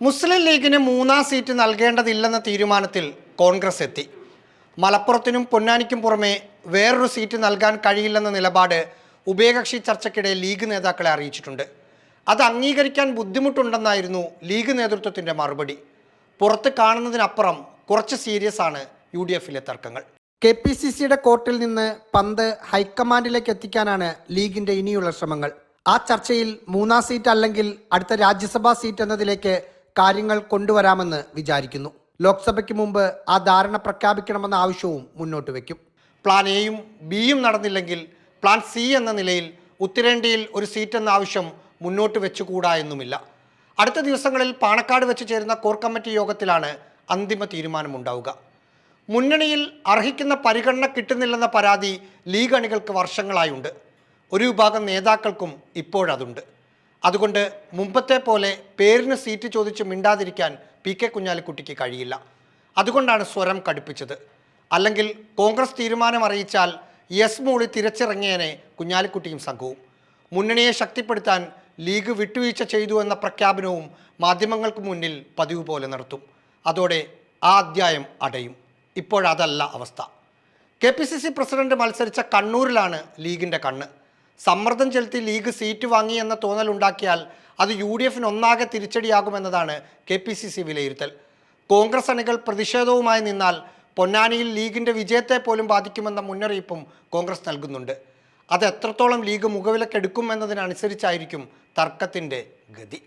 മുസ്ലിം ലീഗിന് മൂന്നാം സീറ്റ് നൽകേണ്ടതില്ലെന്ന തീരുമാനത്തിൽ കോൺഗ്രസ് എത്തി. മലപ്പുറത്തിനും പൊന്നാനിക്കും പുറമെ വേറൊരു സീറ്റ് നൽകാൻ കഴിയില്ലെന്ന നിലപാട് ഉഭയകക്ഷി ചർച്ചയ്ക്കിടെ ലീഗ് നേതാക്കളെ അറിയിച്ചിട്ടുണ്ട്. അത് അംഗീകരിക്കാൻ ബുദ്ധിമുട്ടുണ്ടെന്നായിരുന്നു ലീഗ് നേതൃത്വത്തിന്റെ മറുപടി. പുറത്ത് കാണുന്നതിനപ്പുറം കുറച്ച് സീരിയസ് ആണ് യു ഡി എഫിലെ തർക്കങ്ങൾ. കെ പി സി സിയുടെ കോർട്ടിൽ നിന്ന് പന്ത് ഹൈക്കമാൻഡിലേക്ക് എത്തിക്കാനാണ് ലീഗിന്റെ ഇനിയുള്ള ശ്രമങ്ങൾ. ആ ചർച്ചയിൽ മൂന്നാം സീറ്റ് അല്ലെങ്കിൽ അടുത്ത രാജ്യസഭാ സീറ്റ് എന്നതിലേക്ക് കാര്യങ്ങൾ കൊണ്ടുവരാമെന്ന് വിചാരിക്കുന്നു. ലോക്സഭയ്ക്ക് മുമ്പ് ആ ധാരണ പ്രഖ്യാപിക്കണമെന്ന ആവശ്യവും മുന്നോട്ട് വയ്ക്കും. പ്ലാൻ എയും ബിയും നടന്നില്ലെങ്കിൽ പ്ലാൻ സി എന്ന നിലയിൽ ഉത്തരേന്ത്യയിൽ ഒരു സീറ്റ് എന്ന ആവശ്യം മുന്നോട്ട് വെച്ചുകൂടാ എന്നുമില്ല. അടുത്ത ദിവസങ്ങളിൽ പാണക്കാട് വെച്ച് ചേരുന്ന കോർ കമ്മിറ്റി യോഗത്തിലാണ് അന്തിമ തീരുമാനമുണ്ടാവുക. മുന്നണിയിൽ അർഹിക്കുന്ന പരിഗണന കിട്ടുന്നില്ലെന്ന പരാതി ലീഗ് അണികൾക്ക് വർഷങ്ങളായുണ്ട്. ഒരു വിഭാഗം നേതാക്കൾക്കും ഇപ്പോഴതുണ്ട്. അതുകൊണ്ട് മുമ്പത്തെ പോലെ പേരിന് സീറ്റ് ചോദിച്ച് മിണ്ടാതിരിക്കാൻ പി കെ കുഞ്ഞാലിക്കുട്ടിക്ക് കഴിയില്ല. അതുകൊണ്ടാണ് സ്വരം കടുപ്പിച്ചത്. അല്ലെങ്കിൽ കോൺഗ്രസ് തീരുമാനം അറിയിച്ചാൽ യെസ് മൂളി തിരച്ചിറങ്ങിയനെ കുഞ്ഞാലിക്കുട്ടിയും സംഘവും. മുന്നണിയെ ശക്തിപ്പെടുത്താൻ ലീഗ് വിട്ടുവീഴ്ച ചെയ്തു എന്ന പ്രഖ്യാപനവും മാധ്യമങ്ങൾക്ക് മുന്നിൽ പതിവ് പോലെ നടത്തും. അതോടെ ആ അധ്യായം അടയും. ഇപ്പോഴതല്ല അവസ്ഥ. K P C C president മത്സരിച്ച കണ്ണൂരിലാണ് ലീഗിന്റെ കണ്ണ്. സമ്മർദ്ദം ചെലുത്തി ലീഗ് സീറ്റ് വാങ്ങി എന്ന തോന്നൽ ഉണ്ടാക്കിയാൽ അത് യു ഡി എഫിന് ഒന്നാകെ തിരിച്ചടിയാകുമെന്നതാണ് കെ പി സി സി വിലയിരുത്തൽ. കോൺഗ്രസ് അണികൾ പ്രതിഷേധവുമായി നിന്നാൽ പൊന്നാനിയിൽ ലീഗിന്റെ വിജയത്തെ പോലും ബാധിക്കുമെന്ന മുന്നറിയിപ്പും കോൺഗ്രസ് നൽകുന്നുണ്ട്. അത് എത്രത്തോളം ലീഗ് മുഖവിലക്കെടുക്കും എന്നതിനനുസരിച്ചായിരിക്കും തർക്കത്തിന്റെ ഗതി.